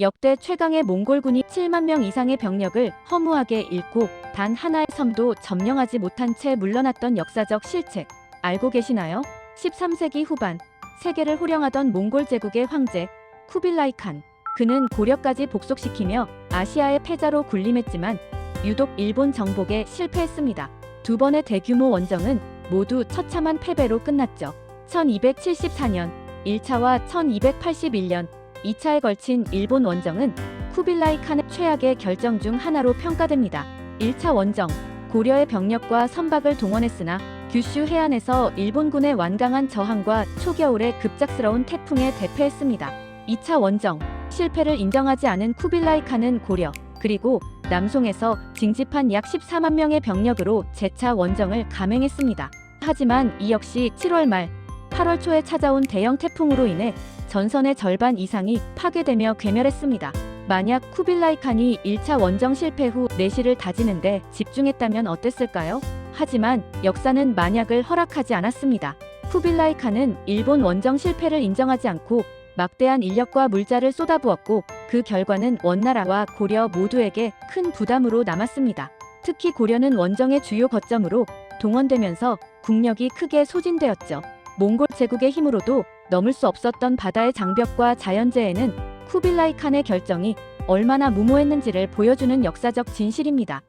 역대 최강의 몽골군이 7만 명 이상의 병력을 허무하게 잃고 단 하나의 섬도 점령하지 못한 채 물러났던 역사적 실책 알고 계시나요? 13세기 후반 세계를 호령하던 몽골 제국의 황제 쿠빌라이 칸 그는 고려까지 복속시키며 아시아의 패자로 군림했지만 유독 일본 정복에 실패했습니다. 두 번의 대규모 원정은 모두 처참한 패배로 끝났죠. 1274년 1차와 1281년 2차에 걸친 일본 원정은 쿠빌라이 칸의 최악의 결정 중 하나로 평가됩니다. 1차 원정 고려의 병력과 선박을 동원했으나 규슈 해안에서 일본군의 완강한 저항과 초겨울의 급작스러운 태풍에 대패했습니다. 2차 원정 실패를 인정하지 않은 쿠빌라이 칸은 고려 그리고 남송에서 징집한 약 14만 명의 병력으로 재차 원정을 감행했습니다. 하지만 이 역시 7월 말 8월 초에 찾아온 대형 태풍으로 인해 전선의 절반 이상이 파괴되며 괴멸했습니다. 만약 쿠빌라이 칸이 1차 원정 실패 후 내실을 다지는데 집중했다면 어땠을까요? 하지만 역사는 만약을 허락하지 않았습니다. 쿠빌라이 칸은 일본 원정 실패를 인정하지 않고 막대한 인력과 물자를 쏟아부었고 그 결과는 원나라와 고려 모두에게 큰 부담으로 남았습니다. 특히 고려는 원정의 주요 거점으로 동원되면서 국력이 크게 소진되었죠. 몽골 제국의 힘으로도 넘을 수 없었던 바다의 장벽과 자연재해는 쿠빌라이 칸의 결정이 얼마나 무모했는지를 보여주는 역사적 진실입니다.